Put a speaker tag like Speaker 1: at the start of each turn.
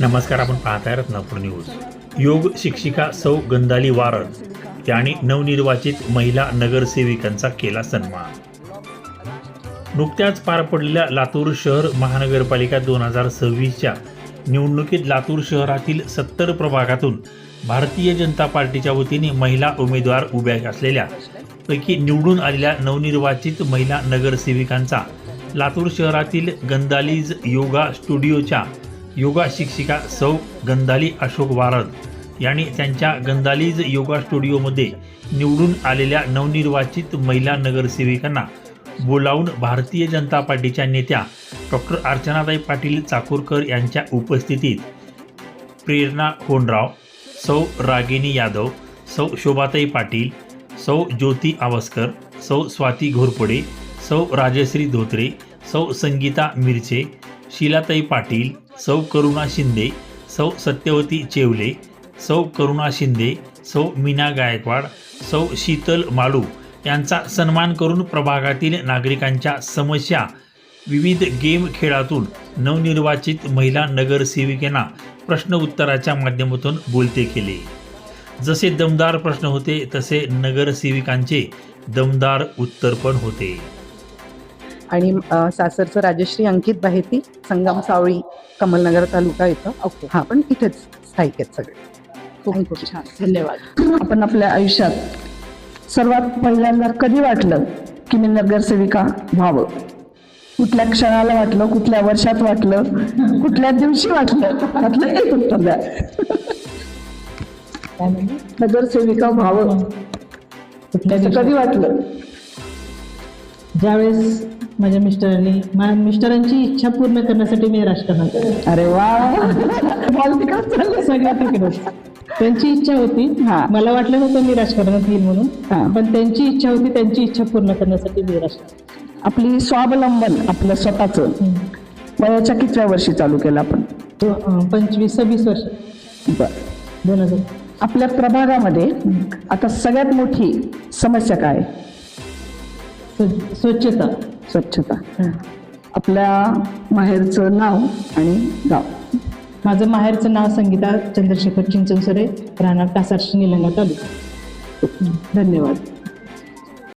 Speaker 1: नमस्कार आपण पाहताय रत्नापूर न्यूज. योग शिक्षिका सौ गंधाली वारद यांनी नवनिर्वाचित महिला नगरसेविकांचा केला सन्मान. नुकत्याच पार पडलेल्या लातूर शहर महानगरपालिका दोन हजार सव्वीसच्या निवडणुकीत लातूर शहरातील सत्तर प्रभागातून भारतीय जनता पार्टीच्या वतीने महिला उमेदवार उभ्या असलेल्या पैकी निवडून आलेल्या नवनिर्वाचित महिला नगरसेविकांचा लातूर शहरातील गंदालीज योगा स्टुडिओच्या योगा शिक्षिका सौ गंधाली अशोक वारद यांनी त्यांच्या गंधालीज योगा स्टुडिओमध्ये निवडून आलेल्या नवनिर्वाचित महिला नगरसेविकांना बोलावून भारतीय जनता पार्टीच्या नेत्या डॉक्टर अर्चनाताई पाटील चाकूरकर यांच्या उपस्थितीत प्रेरणा होनराव सौ रागिनी यादव सौ शोभाताई पाटील सौ ज्योती आवस्कर सौ स्वाती घोरपडे सौ राजश्री धोत्रे सौ संगीता मिरचे शीलाताई पाटील सौ करुणा शिंदे सौ सत्यवती चेवले सौ करुणा शिंदे सौ मीना गायकवाड सौ शीतल माळू यांचा सन्मान करून प्रभागातील नागरिकांच्या समस्या विविध गेम खेळातून नवनिर्वाचित महिला नगरसेविकांना प्रश्न उत्तराच्या माध्यमातून बोलते केले. जसे दमदार प्रश्न होते तसे नगरसेविकांचे दमदार उत्तर पण होते.
Speaker 2: आणि सासरचं राजश्री अंकित बाहेती संगम सावळी कमलनगर तालुका इथं.
Speaker 3: ओके.
Speaker 2: हा पण इथेच स्थायिक आहेत सगळे.
Speaker 3: खूप खूप छान. धन्यवाद.
Speaker 4: आपण आपल्या आयुष्यात सर्वात पहिल्यांदा कधी वाटलं की मी नगरसेविका व्हावं? कुठल्या क्षणाला वाटलं कुठल्या वर्षात वाटलं कुठल्या दिवशी वाटलं? वाटलं एक उत्तर द्या. नगरसेविका व्हावं.
Speaker 3: कुठल्या
Speaker 4: कधी वाटलं?
Speaker 3: ज्यावेळेस माझ्या मिस्टरांनी माझ्या मिस्टरांची इच्छा पूर्ण करण्यासाठी मी राजकारणात आले.
Speaker 4: अरे वा बॉल तिकडे चाललं
Speaker 3: सगळ्यात तिकडेच. त्यांची इच्छा होती
Speaker 4: हा.
Speaker 3: मला वाटलं नव्हतं मी राजकारणात येईल
Speaker 4: हा.
Speaker 3: म्हणून पण त्यांची इच्छा होती त्यांची इच्छा पूर्ण करण्यासाठी मी राजकारणात
Speaker 4: आपली स्वावलंबन आपलं स्वतःच. वयाच्या कितव्या वर्षी चालू केलं आपण
Speaker 3: तो, अं, पंचवीस सव्वीस वर्ष
Speaker 4: बर
Speaker 3: दोन हजार
Speaker 4: आपल्या प्रभागामध्ये आता सगळ्यात मोठी समस्या काय?
Speaker 3: स्व- स्वच्छता
Speaker 4: स्वच्छता. आपल्या माहेरचं नाव आणि गाव.
Speaker 3: माझं माहेरचं नाव संगीता चंद्रशेखर चिंचनसरे राहणार कासारशी निलंगा तालुका.
Speaker 4: धन्यवाद.